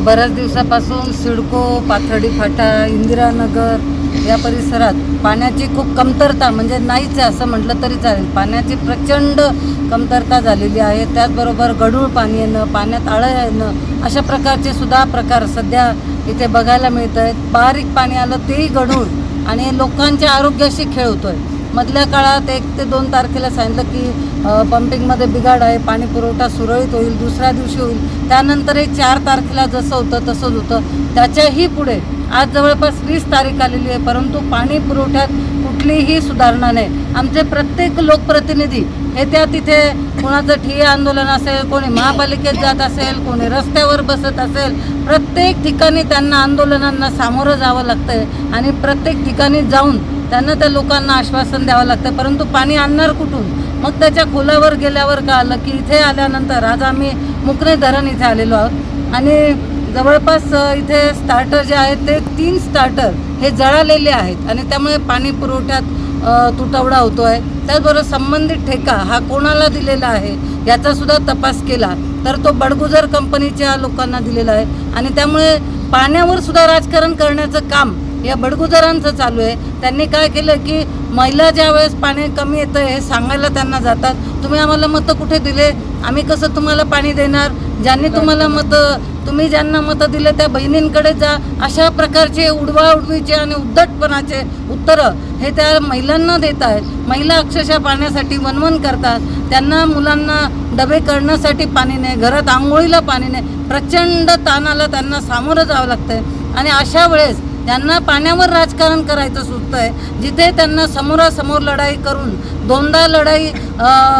बऱ्याच दिवसापासून सिडको पाथर्डी फाटा इंदिरानगर या परिसरात पाण्याची खूप कमतरता म्हणजे नाहीच आहे असं म्हटलं तरी चालेल. पाण्याची प्रचंड कमतरता झालेली आहे. त्याचबरोबर गढूळ पाणी येणं पाण्यात आळं येणं अशा प्रकारचे सुद्धा प्रकार सध्या इथे बघायला मिळत आहेत बारीक पाणी आलं तेही गढूळ आणि लोकांच्या आरोग्याशी खेळ आहे मधल्या काळात एक ते दोन तारखेला सांगितलं की पंपिंगमध्ये बिघाड आहे पाणी पुरवठा सुरळीत होईल दुसऱ्या दिवशी होईल. त्यानंतर एक चार तारखेला जसं होतं तसंच होतं. त्याच्याही पुढे आज जवळपास वीस तारीख आलेली आहे परंतु पाणी पुरवठ्यात कुठलीही सुधारणा नाही. आमचे प्रत्येक लोकप्रतिनिधी हे त्या तिथे कुणाचं ठिय्या आंदोलन असेल कोणी महापालिकेत जात असेल कोणी रस्त्यावर बसत असेल प्रत्येक ठिकाणी त्यांना आंदोलनांना सामोरं जावं लागतंय. आणि प्रत्येक ठिकाणी जाऊन त्यांना त्या लोकांना आश्वासन द्यावं लागतं. परंतु पाणी आणणार कुठून? मग त्याच्या खोलावर गेल्यावर कळालं की इथे आल्यानंतर आज आम्ही मुकणे धरण इथे आलेलो आहोत. आणि जवळपास इथे स्टार्टर जे आहेत ते तीन स्टार्टर हे जळालेले आहेत. आणि त्यामुळे पाणी पुरवठ्यात तुटवडा होतो आहे त्याचबरोबर संबंधित ठेका हा कोणाला दिलेला आहे याचासुद्धा तपास केला तर तो बडगुजर कंपनीच्या लोकांना दिलेला आहे. आणि त्यामुळे पाण्यावर सुद्धा राजकारण करण्याचं काम या बडगुजरांचं चालू आहे. त्यांनी काय केलं की महिला ज्या वेळेस पाणी कमी येतं हे सांगायला त्यांना जातात. तुम्ही आम्हाला मतं कुठे दिले? आम्ही कसं तुम्हाला पाणी देणार? ज्यांनी तुम्हाला मतं तुम्ही ज्यांना मतं दिले त्या बहिणींकडे जा. अशा प्रकारचे उडवाउडवीचे आणि उद्धटपणाचे उत्तरं हे त्या महिलांना देत आहेत. महिला अक्षरशः पाण्यासाठी वनवन करतात. त्यांना मुलांना डबे करण्यासाठी पाणी नाही घरात आंघोळीला पाणी नाही. प्रचंड ताणाला त्यांना सामोरं जावं लागतंय. आणि अशा वेळेस त्यांना पाण्यावर राजकारण करायचं सुचतं आहे. जिथे त्यांना समोरासमोर लढाई करून दोनदा लढाई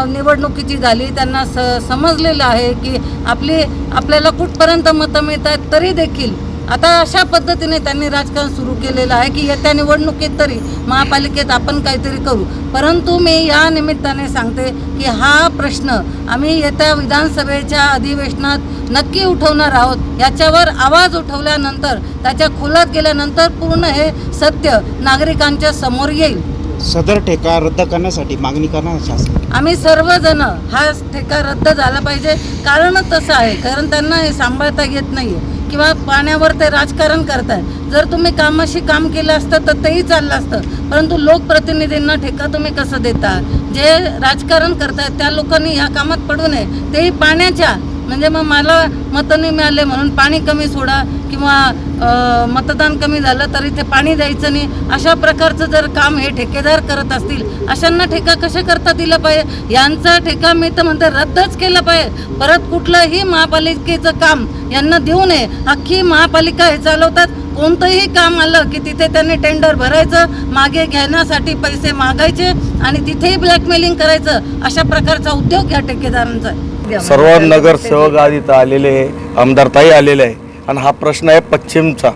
निवडणुकीची झाली त्यांना स समजलेलं आहे की आपली आपल्याला कुठपर्यंत मतं मिळत आहेत तरी देखील आता अशा पद्धतीने त्यांनी राजकारण सुरू केलेलं आहे की येत्या निवडणुकीत तरी महापालिकेत आपण काहीतरी करू. परंतु मी या निमित्ताने सांगते की हा प्रश्न आम्ही येत्या विधानसभेच्या अधिवेशनात नक्की उठवणार आहोत. याच्यावर आवाज उठवल्यानंतर त्याच्या खोलात गेल्यानंतर पूर्ण हे सत्य नागरिकांच्या समोर येईल. सदर ठेका रद्द करण्यासाठी मागणी करणार शासन. आम्ही सर्वजण हा ठेका रद्द झाला पाहिजे. कारणच तसं आहे कारण त्यांना हे सांभाळता येत नाही किंवा पाण्यावर ते राजकारण करताय. जर तुम्ही कामाशी काम केलं असतं तर तेही चाललं असतं. परंतु लोकप्रतिनिधींना ठेका तुम्ही कसं देता? जे राजकारण करतायत त्या लोकांनी ह्या कामात पडू नये. तेही पाण्याच्या म्हणजे मग मला मतं नाही मिळाले म्हणून पाणी कमी सोडा किंवा मतदान कमी झालं तर इथे पाणी द्यायचं नाही. अशा प्रकारचं जर काम हे ठेकेदार करत असतील अशांना ठेका कशा करता दिला पाहिजे? यांचा ठेका मी तर म्हणते रद्दच केला पाहिजे. परत कुठलंही महापालिकेचं काम यांना देऊ नये. अख्खी महापालिका हे चालवतात. कोणतंही काम आलं की तिथे त्यांनी टेंडर भरायचं मागे घेण्यासाठी पैसे मागायचे आणि तिथेही ब्लॅकमेलिंग करायचं. अशा प्रकारचा उद्योग या ठेकेदारांचा आहे. सर्व नगरसेवक आज इथं आलेले आहे आमदारताई आलेले आहे. आणि हा प्रश्न आहे पश्चिमचा.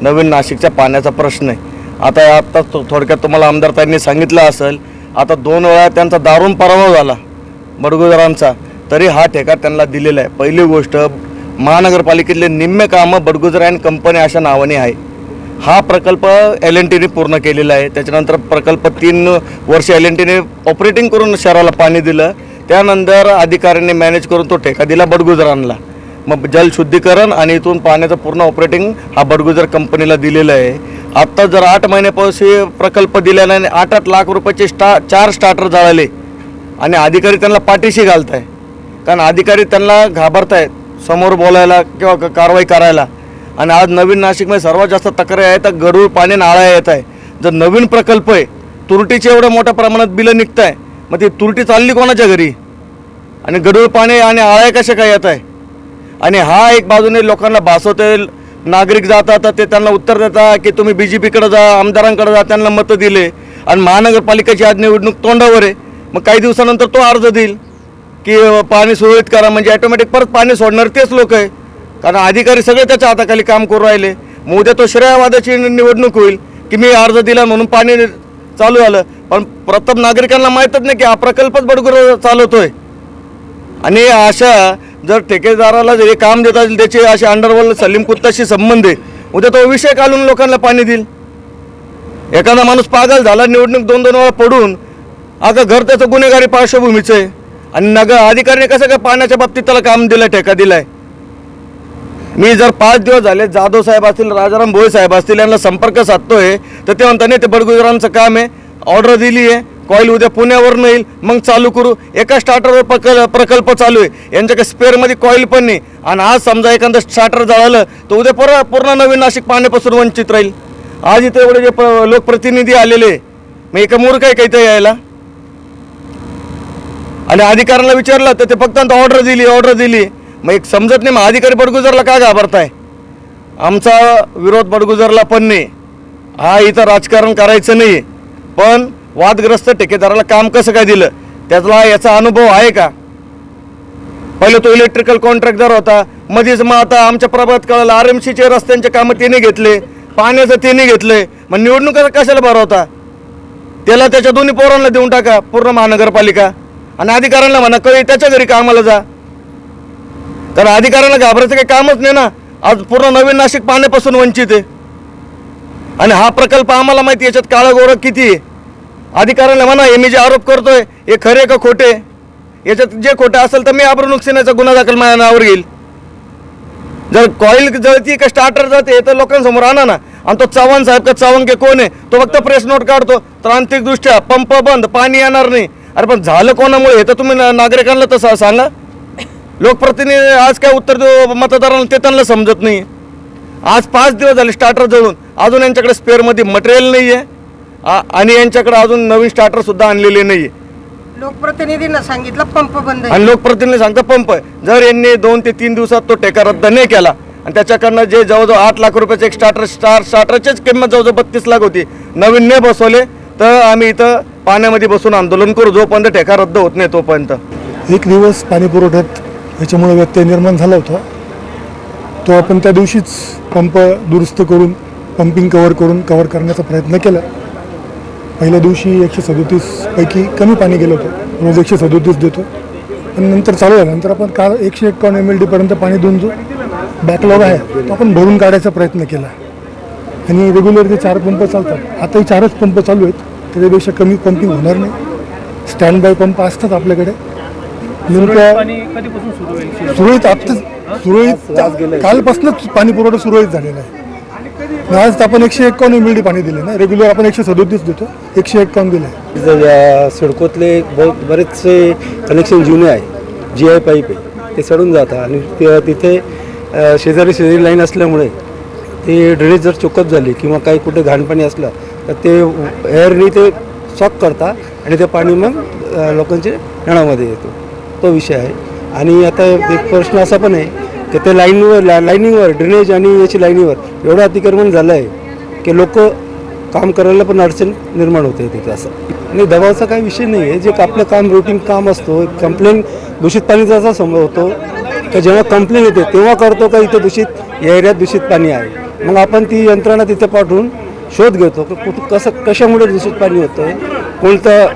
नवीन नाशिकच्या पाण्याचा प्रश्न आहे. आता आता थो- थोडक्यात तुम्हाला आमदारताईंनी सांगितलं असेल आता दोन वेळा त्यांचा दारुण पराभव झाला बडगुजरांचा. तरी हा ठेका त्यांना दिलेला आहे. पहिली गोष्ट महानगरपालिकेतले निम्मे कामं बडगुजर अँड कंपनी अशा नावाने आहे. हा प्रकल्प एल एन टीने पूर्ण केलेला आहे. त्याच्यानंतर प्रकल्प तीन वर्ष एल एन टीने ऑपरेटिंग करून शहराला पाणी दिलं. त्यानंतर अधिकाऱ्यांनी मॅनेज करून तो ठेका दिला बडगुजर आणला मग जलशुद्धीकरण आणि इथून पाण्याचं पूर्ण ऑपरेटिंग हा बडगुजर कंपनीला दिलेलं आहे. आत्ता जर आठ महिन्यापासून प्रकल्प दिलेला आणि आठ आठ लाख रुपयाचे स्टा चार स्टार्टर जाळले आणि अधिकारी त्यांना पाठीशी घालत आहे कारण अधिकारी त्यांना घाबरत आहेत समोर बोलायला किंवा क- कारवाई करायला. आणि आज नवीन नाशिकमध्ये सर्वात जास्त तक्रारी आहे तर गरुळ पाणी नाळा येत आहे. जर नवीन प्रकल्प आहे तुरटीचे एवढ्या मोठ्या प्रमाणात बिलं निघत आहे मग ती तुरटी चालली कोणाच्या घरी? आणि गडूळ पाणी आणि आळ्या कशा काय येत आहे? आणि हा एक बाजूने लोकांना भासवते नागरिक जातात तर ते त्यांना उत्तर देतात की तुम्ही बी जे पीकडे जा आमदारांकडे जा त्यांना मतं दिले. आणि महानगरपालिकेची आज निवडणूक तोंडावर आहे. मग काही दिवसानंतर तो अर्ज देईल की पाणी सुरळीत करा म्हणजे ऑटोमॅटिक परत पाणी सोडणार तेच लोक आहे. कारण अधिकारी सगळे त्याच्या हाताखाली काम करू राहिले. मग उद्या तो श्रेयवादाची निवडणूक होईल की मी अर्ज दिला म्हणून पाणी चालू झालं पण प्रथम नागरिकांना माहीतच नाही की हा प्रकल्पच बडगुर चालवतोय. आणि अशा जर ठेकेदाराला जर हे काम देत असेल त्याचे असे अंडरवर्ल्ड सलीम कुत्ताशी संबंध आहे. उद्या तो विषय काढून लोकांना पाणी देईल. एखादा माणूस पागल झाला निवडणूक दोन दोन वेळा पडून अगं घर त्याचं गुन्हेगारी पार्श्वभूमीचं आहे. आणि नगर अधिकाऱ्याने कसं काय पाण्याच्या बाबतीत त्याला काम दिलं ठेका दिलाय? मी जर पाच दिवस झाले जाधव साहेब असतील राजाराम भोई साहेब असतील यांना संपर्क साधतोय तर ते म्हणतात नाही ते बडगुजरांचं काम आहे. ऑर्डर दिली आहे. कॉईल उद्या पुण्यावरून येईल. मग चालू करू. एका स्टार्टरवर प्रकल प्रकल्प चालू आहे. यांच्याकडे स्पेअरमध्ये कॉईल पण नाही. आणि आज समजा एखादं स्टार्टर जळालं तर उद्या पूर्ण पूर्ण नवीन नाशिक पाण्यापासून वंचित राहील. आज इथे एवढे जे प- लोकप्रतिनिधी आलेले मग एका मूर्ख आहे काही यायला? आणि अधिकाऱ्यांना विचारलं तर ते फक्त ऑर्डर दिली ऑर्डर दिली. मग एक समजत नाही मग अधिकारी बडगुजरला का घाबरताय? आमचा विरोध बडगुजरला पण नाही. हा इथं राजकारण करायचं नाही. पण वादग्रस्त ठेकेदाराला काम कसं काय दिलं? त्यातला याचा अनुभव आहे का? पहिले तो इलेक्ट्रिकल कॉन्ट्रॅक्टर होता. मध्येच मग आता आमच्या प्रभात कळालं आर एम सीचे रस्त्यांचे कामं त्याने घेतले. पाण्याचं त्याने घेतले. मग निवडणुका कशाला भरवता? त्याला त्याच्या दोन्ही पोरांना देऊन टाका. पूर्ण महानगरपालिका. आणि अधिकाऱ्यांना म्हणा कळी त्याच्या घरी कामाला जा. तर अधिकाऱ्यांना घाबरायचं काही कामच नाही ना. आज पूर्ण नवीन नाशिक पाण्यापासून वंचित आहे. आणि हा प्रकल्प आम्हाला माहिती याच्यात काळं गोरं किती आहे. अधिकाऱ्यांना म्हणा हे मी जे आरोप करतोय हे खरे का खोटे? याच्यात जे खोटं असेल तर मी आपण नुकसानाचा गुन्हा दाखल माझ्या नावावर घेईल. जर कॉईल जळती का स्टार्टर जळते तर लोकांसमोर आणा ना. आणि तो चव्हाण साहेब का चव्हाण के कोण आहे? तो फक्त प्रेस नोट काढतो. तांत्रिकदृष्ट्या पंप बंद पाणी येणार नाही. अरे पण झालं कोणामुळे? हे तर तुम्ही ना- नागरिकांना तसं सांगा. लोकप्रतिनिधी आज काय उत्तर देऊ मतदारांना ते त्यांना समजत नाही. आज पाच दिवस झाले स्टार्टर जळून. अजून यांच्याकडे स्पेअरमध्ये मटेरियल नाही आहे आणि यांच्याकडे अजून नवीन स्टार्टर सुद्धा आणलेले नाही आहे लोकप्रतिनिधींना सांगितलं पंप बंद आहे. आणि लोकप्रतिनिधी सांगता पंप आहे. जर यांनी दोन ते तीन दिवसात तो टेका रद्द नाही केला आणि त्याच्याकडनं जे जवळजवळ आठ लाख रुपयाचे एक स्टार्टर स्टार स्टार्टरचीच किंमत जवळजवळ बत्तीस लाख होती. नवीन नाही बसवले तर आम्ही इथं पाण्यामध्ये बसून आंदोलन करू जोपर्यंत टेका रद्द होत नाही तोपर्यंत. एक दिवस पाणी पुरवठ्यात याच्यामुळे व्यत्यय निर्माण झाला होता. तो आपण त्या दिवशीच पंप दुरुस्त करून पंपिंग कवर करून कवर करण्याचा प्रयत्न केला. पहिल्या दिवशी एकशे सदोतीसपैकी कमी पाणी गेलं होतं. रोज एकशे सदोतीस देतो. पण नंतर चालू झालं. नंतर आपण काल एकशे एक्कावन्न एम एल डीपर्यंत पाणी देऊन जो बॅकलॉग आहे तो आपण भरून काढायचा प्रयत्न केला. आणि रेग्युलर जे चार पंप चालतात आताही चारच पंप चालू आहेत. त्याच्यापेक्षा कमी पंपिंग होणार नाही. स्टँड बाय पंप असतात आपल्याकडे. नेमक्या सुरळीत आता सुरळीत कालपासूनच पाणी पुरवठा सुरळीत झालेला आहे. आज आपण एकशे एकावन्न एम एल डी पाणी दिले ना. रेग्युलर आपण एकशे सदोतीस देतो. एकशे एकावन्न दिलं सिडकोतले बहुत बरेचसे कनेक्शन जुने आहे. जी आय पाईप आहे. ते सडून जातात. आणि ते- तिथे शेजारी शेजारी लाईन असल्यामुळे ते ड्रेनेज जर चोकअप झाली किंवा काही कुठे घाणपाणी असलं तर ते एअरनी ते सॉक करता आणि ते पाणी मग अ, लोकांच्या नळामध्ये येतो. तो विषय आहे. आणि आता एक प्रश्न असा पण आहे की ते लाईनवर ला लाईनिंगवर ड्रेनेज आणि याची लाईनीवर एवढं अतिक्रमण झालं आहे की लोक काम करायला पण अडचण निर्माण होते तिथे असं. आणि दबावाचा काही विषय नाही आहे. जे आपलं काम रुटीन काम असतो कंप्लेन दूषित पाणीचा असा संभव होतो का जेव्हा कंप्लेन येते तेव्हा करतो का इथे दूषित या एरियात दूषित पाणी आहे. मग आपण ती यंत्रणा तिथे पाठवून शोध घेतो की कुठं कसं कशामुळे दूषित पाणी होतं कोणतं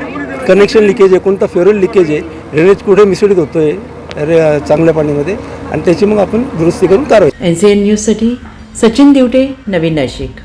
कनेक्शन लिकेज आहे कोणतं फेरल लिकेज आहे ड्रेनेज कुठे मिसळीत होतो आहे चांगल्या पाण्यामध्ये. आणि त्याची मग आपण दुरुस्ती करून कारवाई. एन सी एन न्यूजसाठी सचिन दिवटे नवीन नाशिक.